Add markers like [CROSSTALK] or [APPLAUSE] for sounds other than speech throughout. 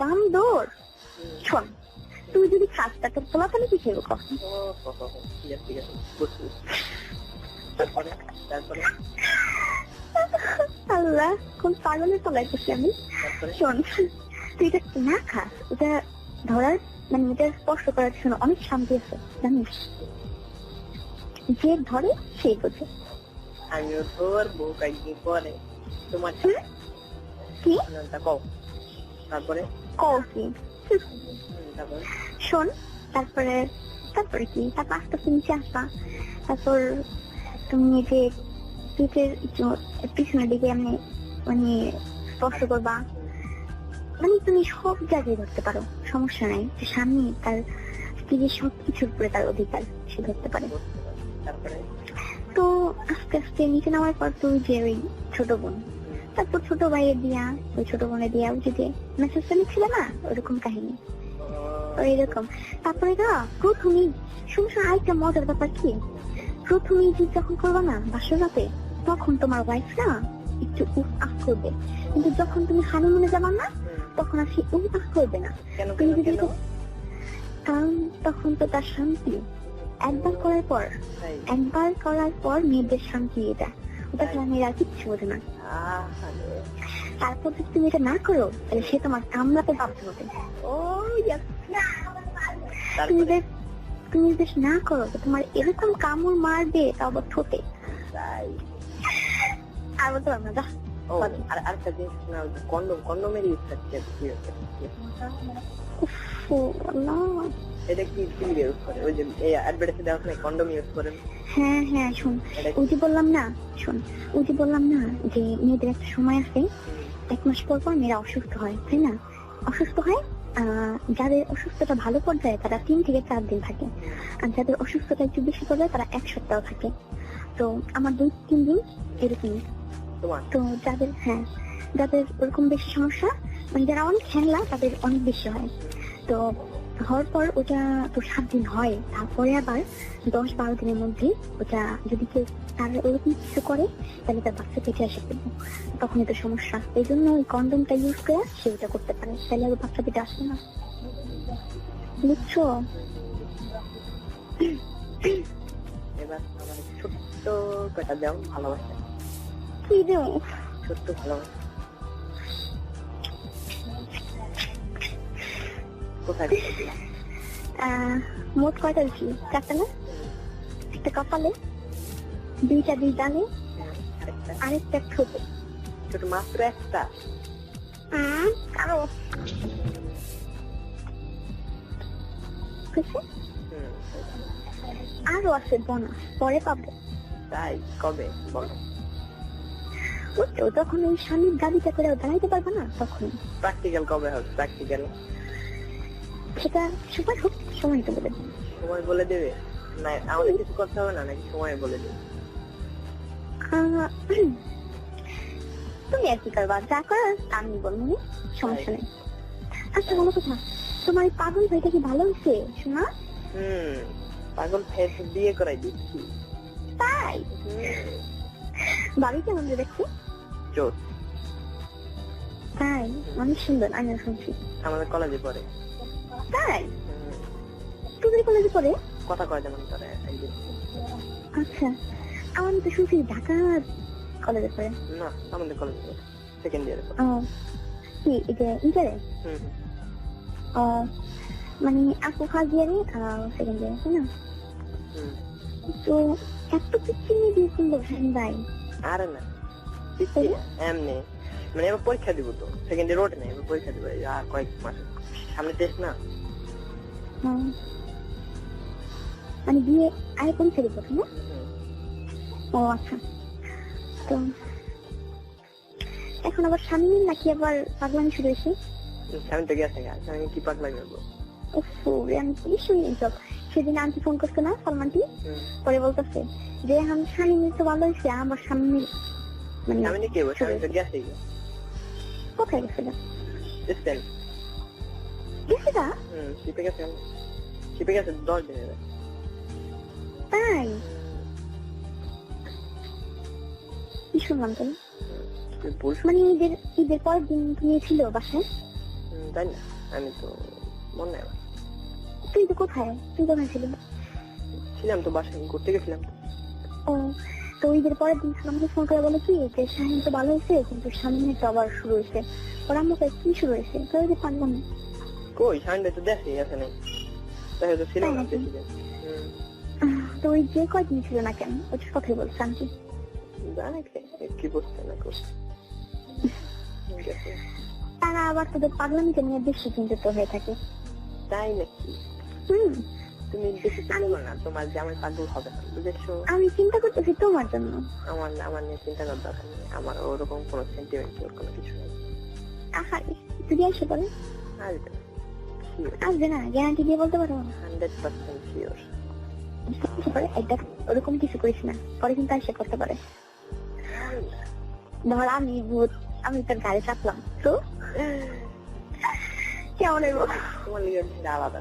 দাম দোর শোন, তুই যদি খাস তা তোর পোলা তাহলে কি খেয়ে কখন? আল্লাহ, কোন পাগলের তলায় করছি আমি? শোন তুই এটা না খাস এটা ধরার মানে এটা স্পর্শ করার জন্য অনেক শান্তি আছে জানিস? যে ধরে সেই বোঝে। আমিও ধরবো কয়েকদিন পরে তোমার কি? কও। তারপরে? কও কি? শোন তারপরে তারপরে কি? তারপর আস্তে আস্তে নিচে আসবা। তারপর তুমি যে পিঠের পিছনের দিকে এমনি মানে স্পর্শ করবা। মানে তুমি সব জায়গায় ধরতে পারো। সমস্যা নাই। যে স্বামী, তার স্ত্রীর সব কিছুর উপরে তার অধিকার, সে ধরতে পারে। তো আস্তে আস্তে নিচে নামার পর তুই যে ওই ছোট বোন। তারপর ছোট ভাইয়ের দিয়া, ওই ছোট বোনের দিয়া, ওই যে মেসেজটা লিখছিল না, ওরকম কাহিনী। তো এরকম। তারপরে প্রথমেই, শুনছো, আরেকটা মজার ব্যাপার কি? প্রথমেই যে যখন করবা না, বাসর রাতে, তখন তোমার ওয়াইফ না একটু উফ আফ করবে। কিন্তু যখন তুমি হানিমুনে যাবা না তখন আর সে আফ করবে না। তুমি যদি কারণ তখন তো তার শান্তি। একবার করার পর একবার করার পর মেয়েদের শান্তি এটা। ওটা ছাড়া মেয়েরা কিচ্ছু বোঝে না। তারপর যদি তুমি এটা না করো তাহলে সে তোমার কামড়াতে বাধ্য হবে। তুমি তারপরে? যে তুমি যদি না করো তোমার এরকম কামড় মারবে তা আবার ঠোঁটে। আর বলতে পারব না। আর আরেকটা জিনিস কন্ডম কন্ডমের ইউজ করছে কি হচ্ছে? উফ, ও আল্লাহ। এটা কি কি ইউজ করে ওই যে এই অ্যাডভার্টাইজে দেওয়া হয় কন্ডম ইউজ করেন হ্যাঁ হ্যাঁ শোন ওই যে বললাম না শোন ওই যে বললাম না যে মেয়েদের একটা সময় আছে এক মাস পর পর মেয়েরা অসুস্থ হয় তাই না অসুস্থ হয় আহ, যাদের অসুস্থতা ভালো পর্যায়ে তারা তিন থেকে চার দিন থাকে আর যাদের অসুস্থতা একটু বেশি পর্যায়ে তারা এক সপ্তাহ থাকে তো আমার দুই তিন দিন এরকমই তোমার তো যাদের হ্যাঁ যাদের ওরকম বেশি সমস্যা। মানে যারা অনেক হ্যাংলা তাদের অনেক বেশি হয়। তো হওয়ার পর ওটা তো সাত দিন হয়। তারপরে আবার দশ বারো দিনের মধ্যে ওটা যদি কেউ তার ওরকম কিছু করে তাহলে তার বাচ্চা পেটে আসে ফেলব তখন এটা সমস্যা। এই জন্য ওই কন্ডমটা ইউজ করে সে ওটা করতে পারে। তাহলে আর বাচ্চা পেটে আসবে না। বুঝছ? এবার আমার ছোট্ট কটা দাও ভালোবাসা। কি দেবো? ছোট্ট ভালোবাসা কোথায় কোথায় আহ, মোট কয়টা দিচ্ছি চারটা না? একটা কপালে দুইটা দুই ডালে আরেকটা। আরেকটা ছোট ছোট মাত্র একটা। বুঝছে? আরও আছে বোনাস পরে পাবো। তাই কবে? বলো। বুঝছ তখন ওই স্বামীর গাড়িটা করে দাঁড়াইতে পারবে না তখন। প্র্যাকটিক্যাল কবে হবে? প্র্যাকটিক্যাল সেটা সবার হোক সময় তো বলে সময় বলে দেবে? না আমাদের কিছু করতে হবে না নাকি সময় বলে দেবে? তুমি আর কি করবা? যা করার আমি বলব সমস্যা নেই। আচ্ছা বলো কথা তোমার পাগল ভাইটা কি ভালো হয়েছে? শোনা হুম পাগল ফের বিয়ে করাই দিচ্ছি। তাই? বাড়ি কেমন দেখছি। চোর তাই? অনেক সুন্দর আমি শুনছি। আমাদের কলেজে পড়ে। তাই? তুমি কলেজে পড়ে? কথা কয় যেমন একদিন আচ্ছা। আমার তো শুনছি ঢাকা কলেজে পড়ে। না আমাদের কলেজে পড়ে। সেকেন্ড ইয়ারে পড়ে। কি এটা ইন্টারে মানে আপু ফার্স্ট ইয়ারে সেকেন্ড ইয়ারে তাই না? তো এত কিছু নিয়ে দিয়েছিল ভাই। আরে না। দিচ্ছি এমনি। মানে এবার পরীক্ষা দিব তো সেকেন্ড ইয়ার ওঠে না এবার পরীক্ষা দিব আর কয়েক মাস। সামনে টেস্ট না। হ্যাঁ। মানে বিয়ে আরে কোন ছেলে কথা না ও আচ্ছা। তো এখন আবার স্বামী নাকি আবার পাগলামি শুরু হয়েছে? আমি তো গেছে গাছ আমি কি পাগলা করব? আমি কি শুনি এইসব সেদিন আন্টি ফোন করছে না সালমানটি পরে বলতেছে যে আমি স্বামী তো ভালো হয়েছে আমার স্বামী মানে আমি নাকি বসে আমি তো গেছি কোথায় গেছিল স্টেন গেছে গা হুম শিপে গেছে শিপে গেছে দশ দিনের তাই কি শুনলাম তুমি মানে ঈদের ঈদের পরের দিন তুমি ছিল বাসায় তাই না আমি তো মনে নেই। তুই তো কোথায় তুই কোথায় ছিলি ছিলাম তো বাসায় ঘুরতে গেছিলাম ও তো ঈদের পরের দিন আমাকে ফোন করে বলে কি যে শাহিন তো ভালো হয়েছে কিন্তু সামনে তো আবার শুরু হয়েছে। ওর আম্মুকে কি শুরু হয়েছে? তো ওই যে পারব না। কই সানডে তো দেখে নাই তো ওই যে কয়দিন ছিল না কেন? ওটার কথাই বলছি আমি কি করতে না করতে। তারা আবার তোদের পাগলামিকে নিয়ে বেশি চিন্তিত হয়ে থাকে। তাই নাকি? হুম। তুমি বেশি না তোমার জামাই পাগল হবে না বুঝেছ? আমি চিন্তা করতেছি তোমার জন্য। আমার আমার নিয়ে চিন্তা করার দরকার নেই আমার ওরকম কোনো সেন্টিমেন্টাল কোনো কিছু নেই। আহারে যদি আসে বলে আসবে আসবে না গ্যারান্টি দিয়ে বলতে পারো হান্ড্রেড পার্সেন্ট শিওর এই ওরকম কিছু করিস না পরে কিন্তু আসে করতে পারে। ধর আমি ভূত আমি তোর গাড়ি চাপলাম তো? [LAUGHS] কেমন আলাদা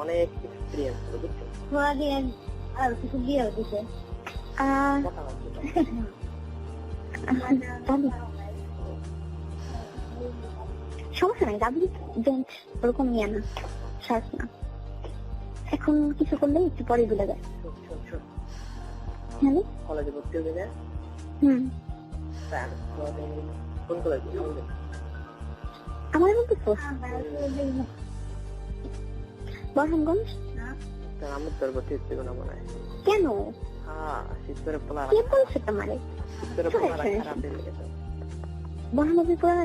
অনেক এক্সপিরিয়েন্স বুঝছ ঘোড়া আর কিছু দিয়ে দিছে আহ সমস্যা নাই যাবি জেন্ট ওরকম নিয়ে না শার্ট না এখন কিছু করলে একটু পরে ভুলে যায় হ্যাঁ কলেজে ভর্তি হয়ে যায় হুম আমার মতো আমি তোর মনে হয়। কেন? হ্যাঁ কে বলছে তোমারে? খারাপ হয়ে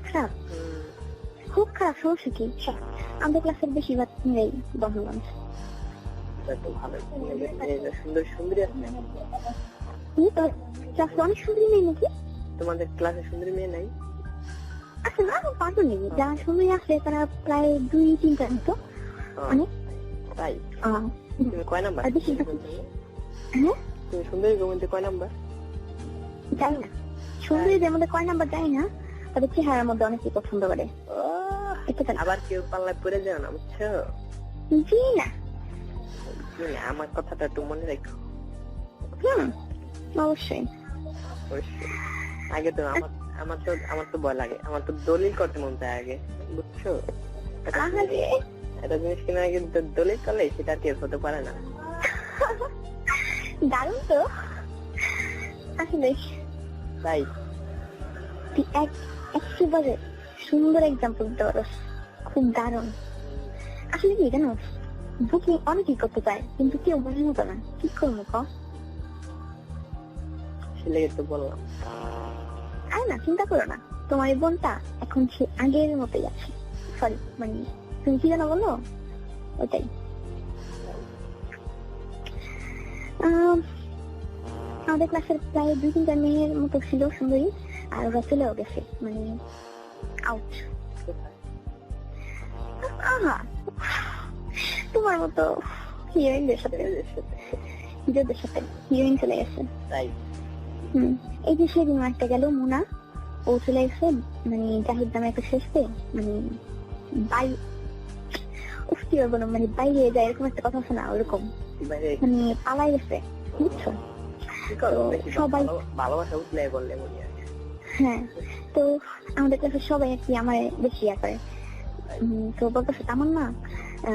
খুব খারাপ সমস্যা কি? আমাদের ক্লাসের বেশিরভাগ নেই যে সুন্দর সুন্দরী আছে। অনেক সুন্দরী নেই নাকি? তোমাদের ক্লাসে সুন্দরী মেয়ে নাই। আচ্ছা না পারব নেই যারা সুন্দরী আছে তারা প্রায় দুই তিনটা মতো অনেক। তাই? তুমি কয় নাম্বার? হ্যাঁ? তুমি সুন্দরী গোবিন্দ কয় নাম্বার? জানি না। সুন্দরীদের মধ্যে কয় নাম্বার জানি না তবে চেহারার মধ্যে অনেকেই পছন্দ করে। আবার কেউ পাল্লায় পড়ে যাও না বুঝছ? জি না আমার কথাটা একটু মনে রেখো। হুম অবশ্যই। অবশ্যই। আগে তো আমার আমার তো আমার তো ভয় লাগে। আমার তো দলিল করতে মন চায় আগে বুঝছ? একটা জিনিস- কিনা আগে দলিল করলে সেটা টের হতে পারে না। দারুণ তো। আসলে তাই? তুই এক একেবারে সুন্দর এক্সাম্পল দিতে পারস খুব দারুণ। আসলে কি জানো? বুকিং অনেকেই করতে চায় কিন্তু কেউ বোঝার মতো না। কি করব ক ছেলে তো বললাম। না চিন্তা করো না। তোমার এই বোনটা এখন সে আগের মতোই আছে। সরি মানে তুমি কি জানো বলো? ওটাই আমাদের ক্লাসের প্রায় দুই তিনটা মেয়ের মতো ছিল সুন্দরী আর ওরা চলেও গেছে মানে আউট আহা তোমার মতো হিরোইনদের সাথে সাথে। হিরোদের সাথে হিরোইন চলে গেছে। এই যে সেদিন একটা গেল মুনা। ও চলে গেছে মানে জাহিদ নামে একটা শেষতে মানে বাই উফ কি বলব মানে বাইরে যায় এরকম একটা কথা শোনা ওরকম। মানে পালাই গেছে বুঝছ? সবাই- ভালোবাসা উঠলে বললে হ্যাঁ তো আমাদের ক্লাসের সবাই আর কি আমার বেশি ইয়া করে। তো বলতেছে তেমন না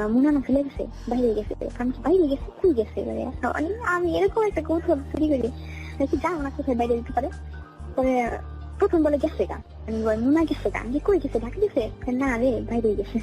মুনা না ফেলে গেছে বাইরে গেছে আমি বাইরে গেছে তুই গেছে এবারে? আমি এরকম একটা কৌশল তৈরি করি। যাও না কোথায় বাইরে যেতে পারে? পরে প্রথম বলে গেছে গা আমি বলি মুনা গেছে গা আমি কই গেছে ঢাকা গেছে না রে বাইরে গেছে